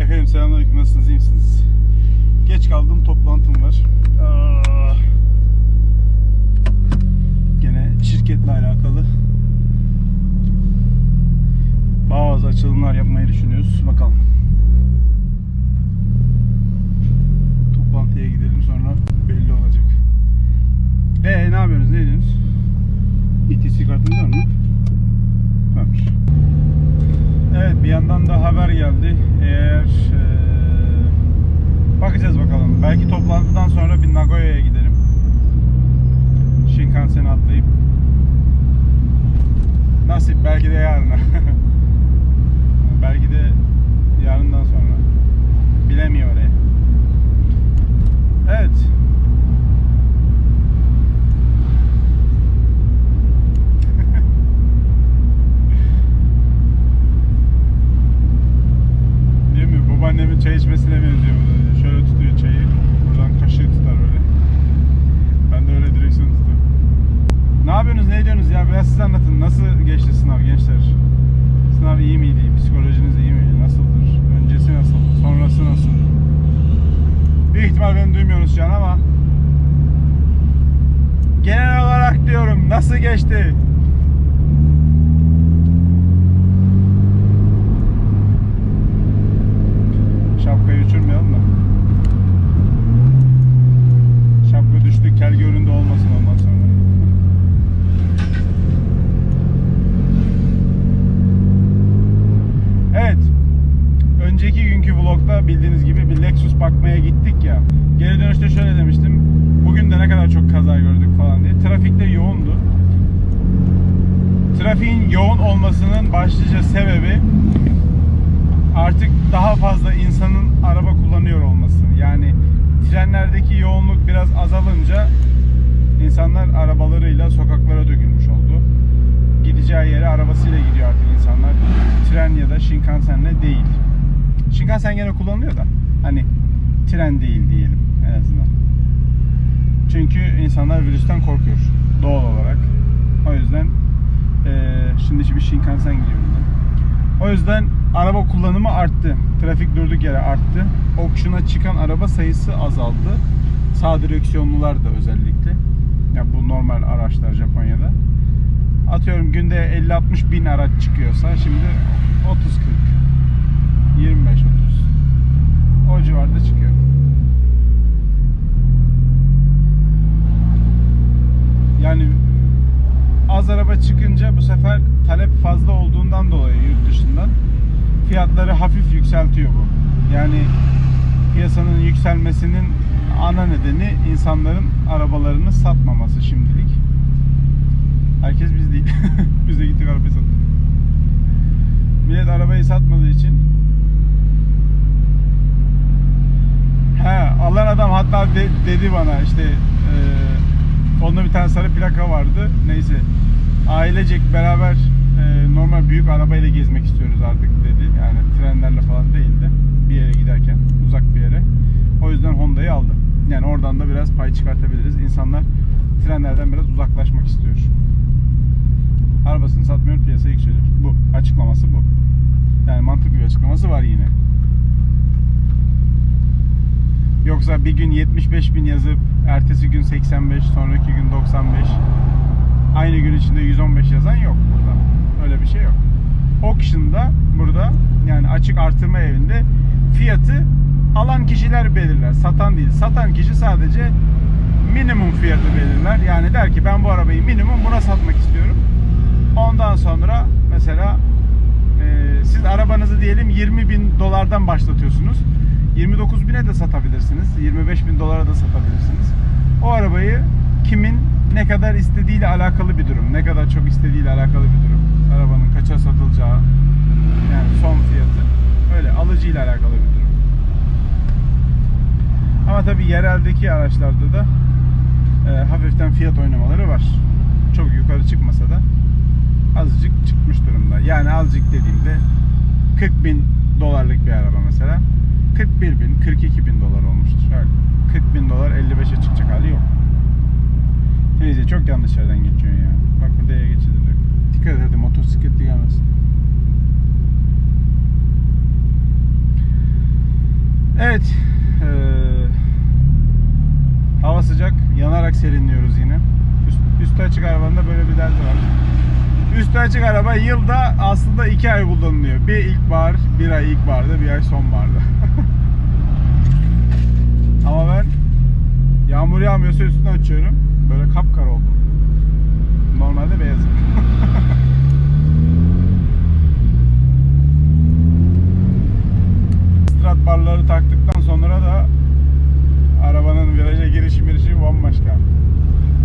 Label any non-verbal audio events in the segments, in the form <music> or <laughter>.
Efendim selamünaleyküm nasılsınız iyi misiniz? Geç kaldım toplantım var. Aa, Gene şirketle alakalı bazı açılımlar yapmayı düşünüyoruz. Bakalım. Toplantıya gidelim sonra belli olacak. Ee ne yapıyorsunuz? Ne ediyorsunuz? ETC kartınız var mı? Varmış. Evet bir yandan da haber geldi. Eğer eee, bakacağız bakalım. Belki toplantıdan sonra bir Nagoya'ya giderim. Shinkansen'e atlayıp nasip belki de yarına. belki de yarından sonra. Bilemiyor orayı. Evet. Değil mi? Babaannemin çay içmesine benziyor bu da. Şöyle tutuyor çayı. Buradan kaşığı tutar böyle. Ben de öyle direksiyon tutuyorum. Ne yapıyorsunuz? Ne ediyorsunuz ya? Biraz siz anlatın. Nasıl geçti sınav gençler? Sınav iyi miydi? Psikolojiniz iyi miydi? Nasıldır? Öncesi nasıl? Sonrası nasıl? Büyük ihtimal beni duymuyorsunuz şu an ama genel olarak diyorum nasıl geçti? Şapkayı uçurmayalım da. Şapka düştü, kel göründü olmasın ondan sonra. Evet. Önceki günkü vlogda bildiğiniz gibi bir Lexus bakmaya gittik ya. Geri dönüşte şöyle demiştim. Bugün de ne kadar çok kaza gördük falan diye. Trafikte yoğundu. Trafiğin yoğun olmasının başlıca sebebi artık daha fazla insanın araba kullanıyor olması. Yani trenlerdeki yoğunluk biraz azalınca insanlar arabalarıyla sokaklara dökülmüş oldu. Gideceği yere arabasıyla gidiyor artık insanlar. Tren ya da Shinkansen'le değil. Shinkansen gene kullanılıyor da hani tren değil diyelim en azından. Çünkü insanlar virüsten korkuyor doğal olarak. O yüzden şimdi bir Shinkansen gidiyor buradan. O yüzden araba kullanımı arttı. Trafik durduk yere arttı. Auction'a çıkan araba sayısı azaldı. Sağ direksiyonlular da özellikle. Ya bu normal araçlar Japonya'da. Atıyorum günde 50-60 bin araç çıkıyorsa şimdi 30-40 25-30 o civarda çıkıyor. Yani az araba çıkınca bu sefer talep fazla olduğundan dolayı yurt dışından fiyatları hafif yükseltiyor bu. Yani piyasanın yükselmesinin ana nedeni insanların arabalarını satmaması şimdilik. Herkes biz değil. <laughs> biz de gittik arabayı sattık. Millet arabayı satmadığı için He, alan adam hatta de- dedi bana işte e, onda bir tane sarı plaka vardı. Neyse. Ailecek beraber e, normal büyük arabayla gezmek istiyoruz artık dedi. Yani trenlerle falan değil de bir yere giderken uzak bir yere. O yüzden Honda'yı aldım. Yani oradan da biraz pay çıkartabiliriz. İnsanlar trenlerden biraz uzaklaşmak istiyor. Arabasını satmıyor, piyasa yükseliyor. Bu. Açıklaması bu. Yani mantıklı bir açıklaması var yine. Yoksa bir gün 75 bin yazıp ertesi gün 85, sonraki gün 95 aynı gün içinde 115 yazan yok burada. Öyle bir şey yok. Auction'da burada yani açık artırma evinde fiyatı alan kişiler belirler. Satan değil. Satan kişi sadece minimum fiyatı belirler. Yani der ki ben bu arabayı minimum buna satmak istiyorum. Ondan sonra mesela e, siz arabanızı diyelim 20 bin dolardan başlatıyorsunuz. 29 bine de satabilirsiniz. 25 bin dolara da satabilirsiniz. O arabayı kimin ne kadar istediğiyle alakalı bir durum. Ne kadar çok istediğiyle alakalı bir durum. Arabanın kaça satılacağı yani son fiyatı öyle alıcıyla alakalı bir durum. Ama tabii yereldeki araçlarda da e, hafiften fiyat oynamaları var. Çok yukarı çıkmasa da azıcık çıkmış durumda. Yani azıcık dediğimde 40 bin dolarlık bir araba mesela 41 bin, 42 bin dolar olmuştur. Öyle. 40 bin dolar 55'e çıkacak hali yok. Hacı çok yanlış yerden geçiyorsun ya. Bak burada de yok. Dikkat hadi motosikletli gelmesin. Evet. eee, hava sıcak. Yanarak serinliyoruz yine. Üst, üstü açık arabanın da böyle bir derdi var. Üstü açık araba yılda aslında iki ay kullanılıyor. Bir ilkbahar, bir ay ilkbaharda, bir ay sonbaharda. <laughs> Ama ben yağmur yağmıyorsa üstünü açıyorum. Böyle kapkara oldum. Normalde beyazım. <laughs> Strat barları taktıktan sonra da arabanın viraja girişi mirişi bambaşka.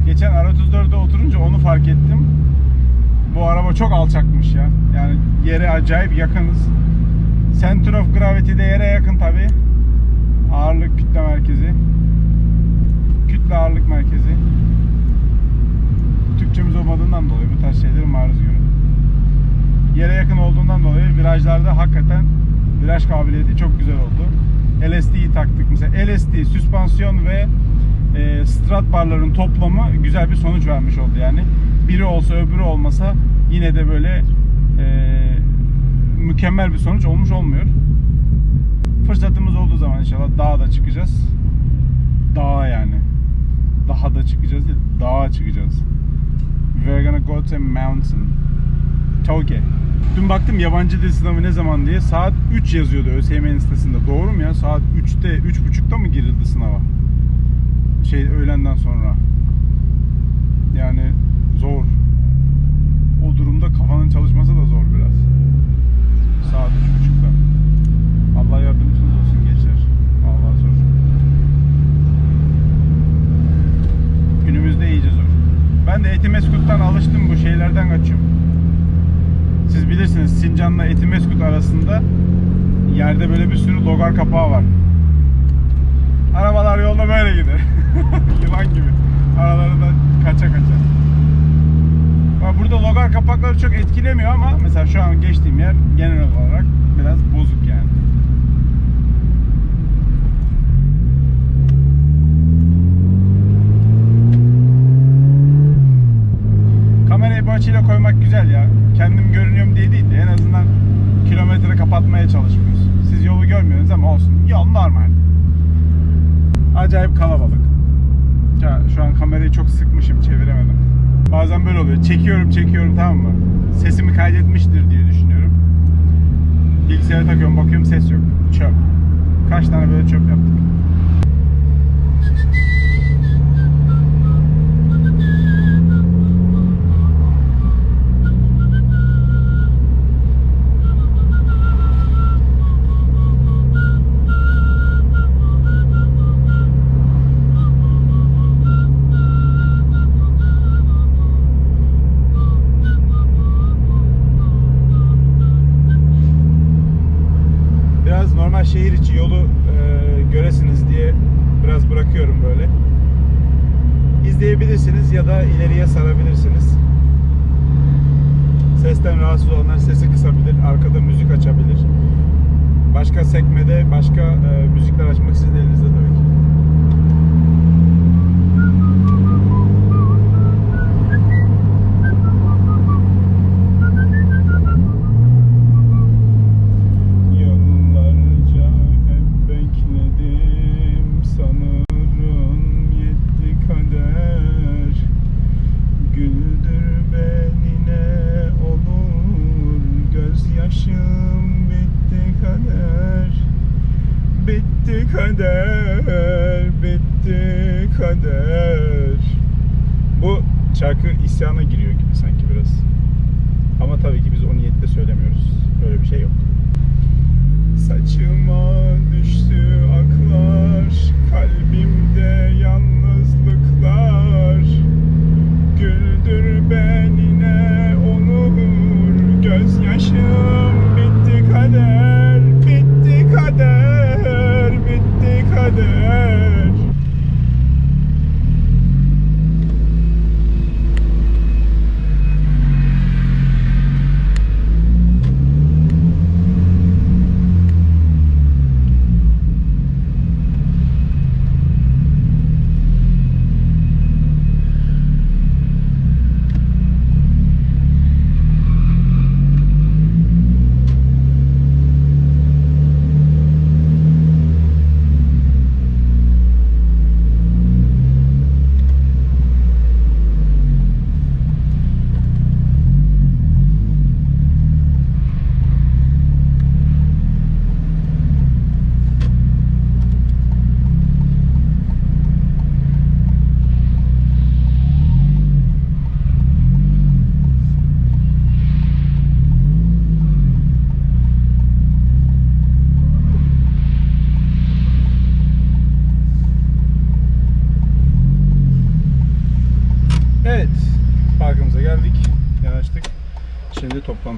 Geçen R34'de oturunca onu fark ettim. Bu araba çok alçakmış ya. Yani yere acayip yakınız. Center of Gravity de yere yakın tabi. Ağırlık kütle merkezi. Kütle ağırlık merkezi. Türkçemiz olmadığından dolayı bu tarz şeyleri maruz görüyorum. Yere yakın olduğundan dolayı virajlarda hakikaten viraj kabiliyeti çok güzel oldu. LSD'yi taktık mesela. LSD, süspansiyon ve e, strat barların toplamı güzel bir sonuç vermiş oldu yani. Biri olsa öbürü olmasa yine de böyle e, mükemmel bir sonuç olmuş olmuyor. Fırsatımız olduğu zaman inşallah dağa da çıkacağız. Dağa yani. Daha da çıkacağız değil, dağa çıkacağız. We're gonna go to a mountain. Tokyo. Dün baktım yabancı dil sınavı ne zaman diye. Saat 3 yazıyordu ÖSYM'nin sitesinde. Doğru mu ya? Saat 3'te, 3.30'da mı girildi sınava? Şey öğlenden sonra. Yani zor. O durumda kafanın çalışması da zor biraz. Saat 3.30'da. Allah yardımcınız olsun gençler. Allah zor. Günümüzde iyice zor. Ben de Etimeskut'tan şeylerden kaçıyorum. Siz bilirsiniz Sincan'la Etimeskut arasında yerde böyle bir sürü logar kapağı var. Arabalar yolda böyle gider. <laughs> Yılan gibi. Aralarından kaça kaça. Burada logar kapakları çok etkilemiyor ama mesela şu an geçtiğim yer genel olarak biraz bozuk yani. Kamerayı bu açıyla koymak güzel ya. Kendim görünüyorum diye değil de en azından kilometre kapatmaya çalışmıyoruz. Siz yolu görmüyorsunuz ama olsun. Yol normal. Acayip kalabalık. Ya, şu an kamerayı çok sıkmışım çeviremedim. Bazen böyle oluyor. Çekiyorum çekiyorum tamam mı? Sesimi kaydetmiştir diye düşünüyorum. Bilgisayara takıyorum bakıyorum ses yok. Çöp. Kaç tane böyle çöp yaptık.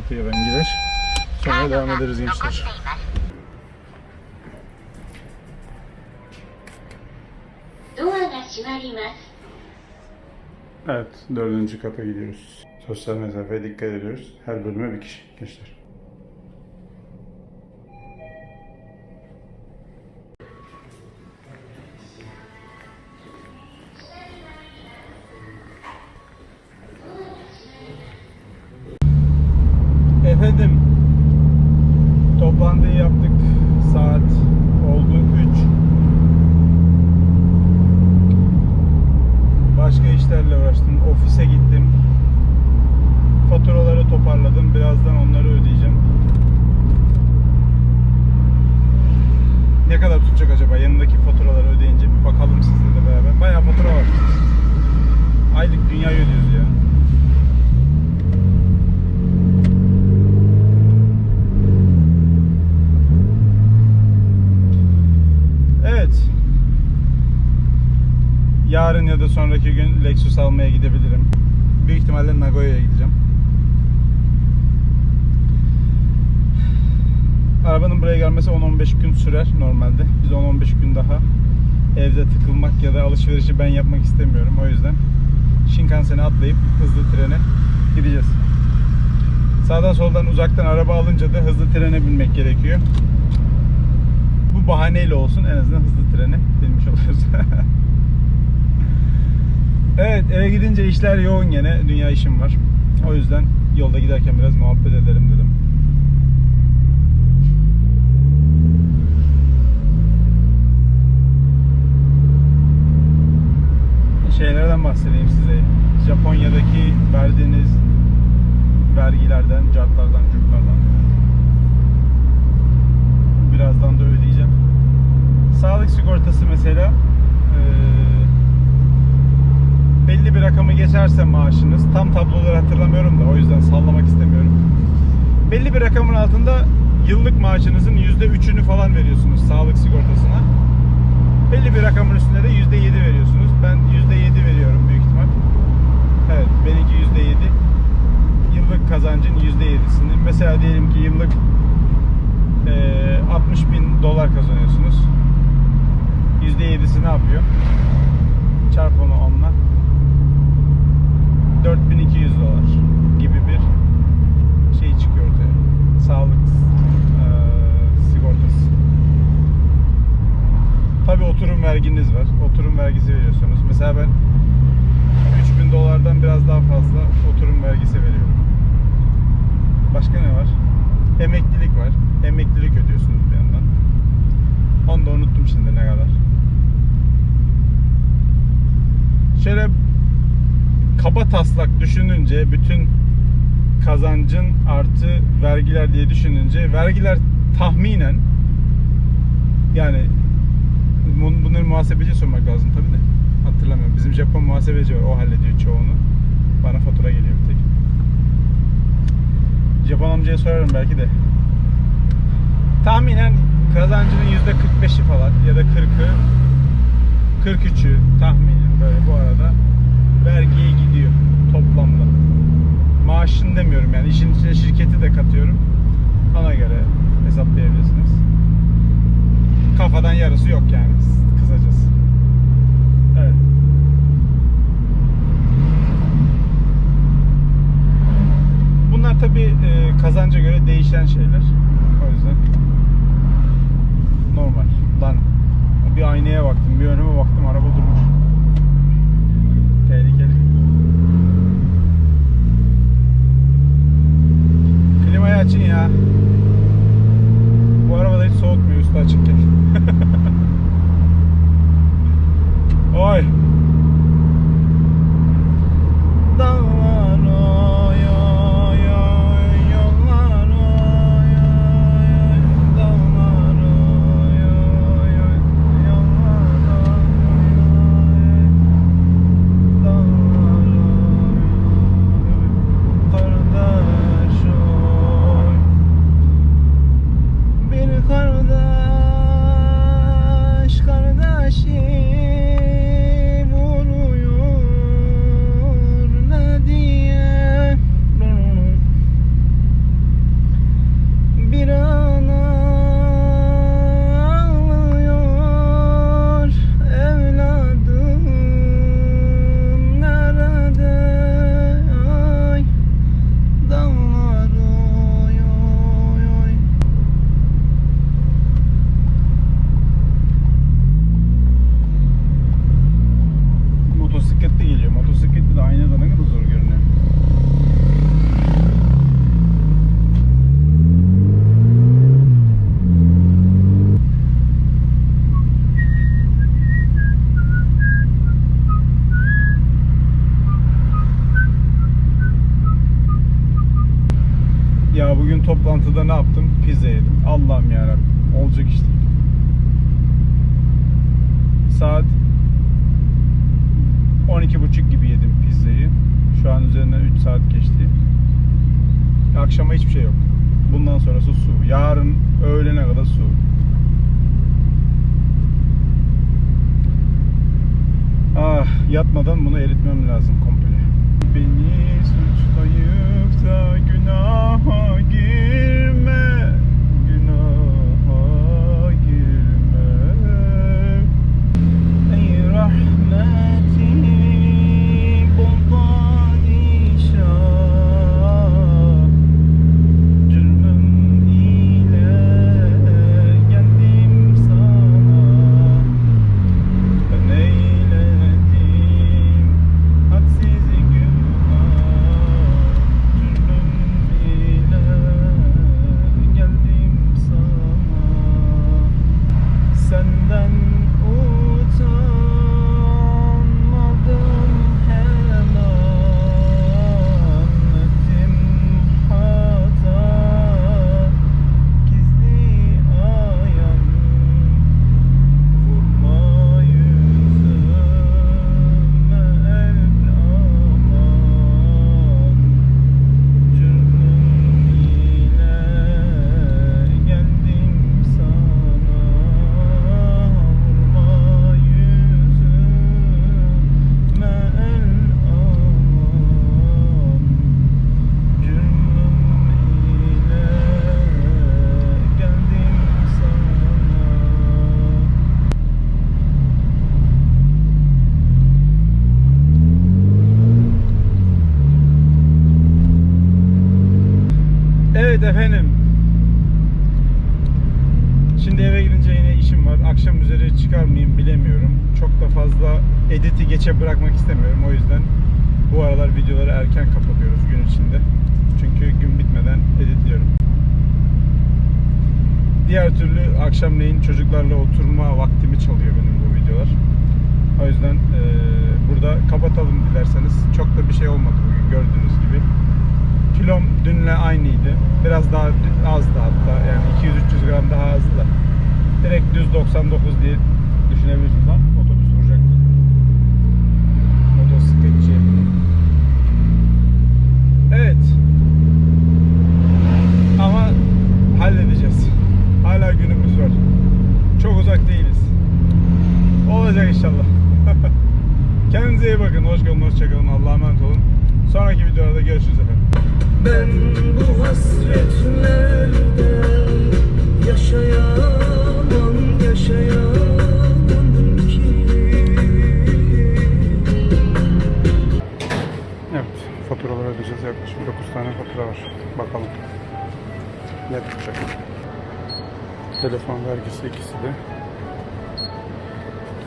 Kampı'ya ben gider. Sonra devam ederiz gençler. Evet, dördüncü kata gidiyoruz. Sosyal mesafeye dikkat ediyoruz. Her bölüme bir kişi gençler. Faturaları toparladım. Birazdan onları ödeyeceğim. Ne kadar tutacak acaba yanındaki faturaları ödeyince bir bakalım sizle de beraber. Bayağı fatura var. Aylık dünya ödüyoruz ya. Evet. Yarın ya da sonraki gün Lexus almaya gidebilirim. Büyük ihtimalle Nagoya'ya gideceğim. Arabanın buraya gelmesi 10-15 gün sürer normalde. Biz 10-15 gün daha evde tıkılmak ya da alışverişi ben yapmak istemiyorum. O yüzden Shinkansen'e atlayıp hızlı trene gideceğiz. Sağdan soldan uzaktan araba alınca da hızlı trene binmek gerekiyor. Bu bahaneyle olsun en azından hızlı trene binmiş oluyoruz. <laughs> Evet eve gidince işler yoğun gene. Dünya işim var. O yüzden yolda giderken biraz muhabbet edelim dedim. Şeylerden bahsedeyim size. Japonya'daki verdiğiniz vergilerden, cartlardan, curtlardan birazdan da ödeyeceğim. Sağlık sigortası mesela eee belli bir rakamı geçerse maaşınız tam tabloları hatırlamıyorum da o yüzden sallamak istemiyorum. Belli bir rakamın altında yıllık maaşınızın yüzde üçünü falan veriyorsunuz sağlık sigortasına. Belli bir rakamın üstünde de yüzde yedi veriyorsunuz. Ben yüzde yedi veriyorum büyük ihtimal. Evet benimki yüzde yedi. Yıllık kazancın yüzde yedisini. Mesela diyelim ki yıllık eee 60 bin dolar kazanıyorsunuz. Yüzde yedisi ne yapıyor? Çarp onu onunla. 4200 dolar gibi bir şey çıkıyor ortaya. Sağlık eee, sigortası. Tabi oturum verginiz var. Oturum vergisi veriyorsunuz. Mesela ben 3000 dolardan biraz daha fazla oturum vergisi veriyorum. Başka ne var? Emeklilik var. Emeklilik ödüyorsunuz bir yandan. Onu da unuttum şimdi ne kadar. Şöyle kaba taslak düşününce bütün kazancın artı vergiler diye düşününce vergiler tahminen yani bunları muhasebeciye sormak lazım tabi de hatırlamıyorum. Bizim Japon muhasebeci var o hallediyor çoğunu. Bana fatura geliyor bir tek. Japon amcaya sorarım belki de. Tahminen kazancının yüzde 45'i falan ya da 40'ı 43'ü tahminen böyle bu arada vergiye gidiyor toplamda. Maaşını demiyorum yani işin içine şirketi de katıyorum. Ona göre hesaplayabilirsiniz. Kafadan yarısı yok yani kısacası. Evet. Bunlar tabi kazanca göre değişen şeyler. O yüzden normal. Lan bir aynaya baktım, bir önüme baktım araba durmuş. O yüzden bu aralar videoları erken kapatıyoruz gün içinde. Çünkü gün bitmeden editliyorum. Diğer türlü akşamleyin çocuklarla oturma vaktimi çalıyor benim bu videolar. O yüzden eee, burada kapatalım dilerseniz. Çok da bir şey olmadı bugün gördüğünüz gibi. Kilom dünle aynıydı. Biraz daha azdı hatta. Yani 200-300 gram daha azdı da. Direkt düz 99 diye düşünebilirsiniz. Lan otobüs vuracaktı. Motosikletçi. Evet. Ama halledeceğiz. Hala günümüz var. Çok uzak değiliz. Olacak inşallah. Kendinize iyi bakın. Hoş kalın, hoşça kalın. Allah'a emanet olun. Sonraki videolarda görüşürüz efendim. Ben bu hasretlerde yaşayamam, yaşayamam ki Evet, faturaları ödeyeceğiz. Yaklaşık 9 tane fatura var. Bakalım. Ne tutacak? Telefon vergisi ikisi de.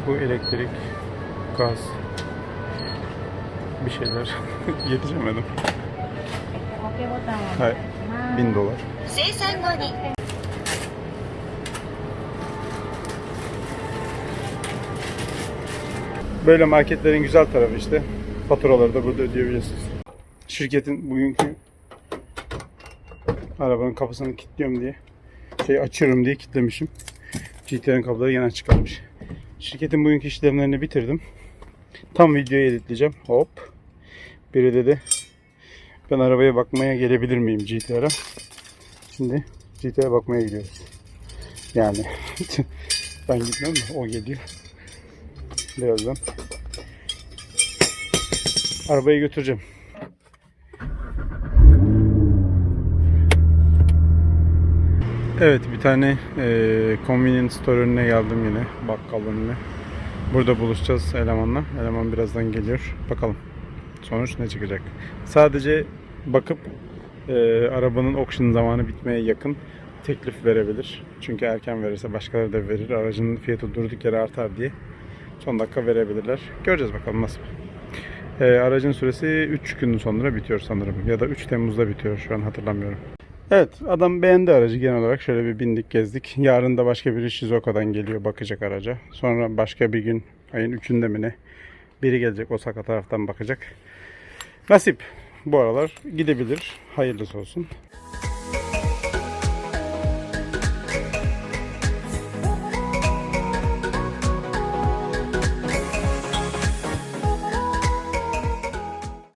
Bu elektrik, gaz, bir şeyler <laughs> yetişemedim. Hayır. Bin dolar. Böyle marketlerin güzel tarafı işte. Faturaları da burada ödeyebilirsiniz. Şirketin bugünkü arabanın kapısını kilitliyorum diye şey açıyorum diye kilitlemişim. GTR'ın kapıları yine açık kalmış. Şirketin bugünkü işlemlerini bitirdim. Tam videoyu editleyeceğim. Hop. Biri dedi ben arabaya bakmaya gelebilir miyim GTR'a? Şimdi GTR'a bakmaya gidiyoruz. Yani <laughs> ben gitmem de o geliyor. Birazdan arabayı götüreceğim. Evet bir tane eee convenience store önüne geldim yine. Bakkal önüne. Burada buluşacağız elemanla. Eleman birazdan geliyor. Bakalım sonuç ne çıkacak. Sadece bakıp eee, arabanın auction zamanı bitmeye yakın teklif verebilir. Çünkü erken verirse başkaları da verir. Aracın fiyatı durduk yere artar diye. Son dakika verebilirler. Göreceğiz bakalım nasıl. Ee, aracın süresi 3 gün sonra bitiyor sanırım. Ya da 3 Temmuz'da bitiyor şu an hatırlamıyorum. Evet adam beğendi aracı genel olarak. Şöyle bir bindik gezdik. Yarın da başka biri Shizoka'dan geliyor bakacak araca. Sonra başka bir gün ayın 3'ünde mi ne? Biri gelecek Osaka taraftan bakacak. Nasip bu aralar gidebilir. Hayırlısı olsun.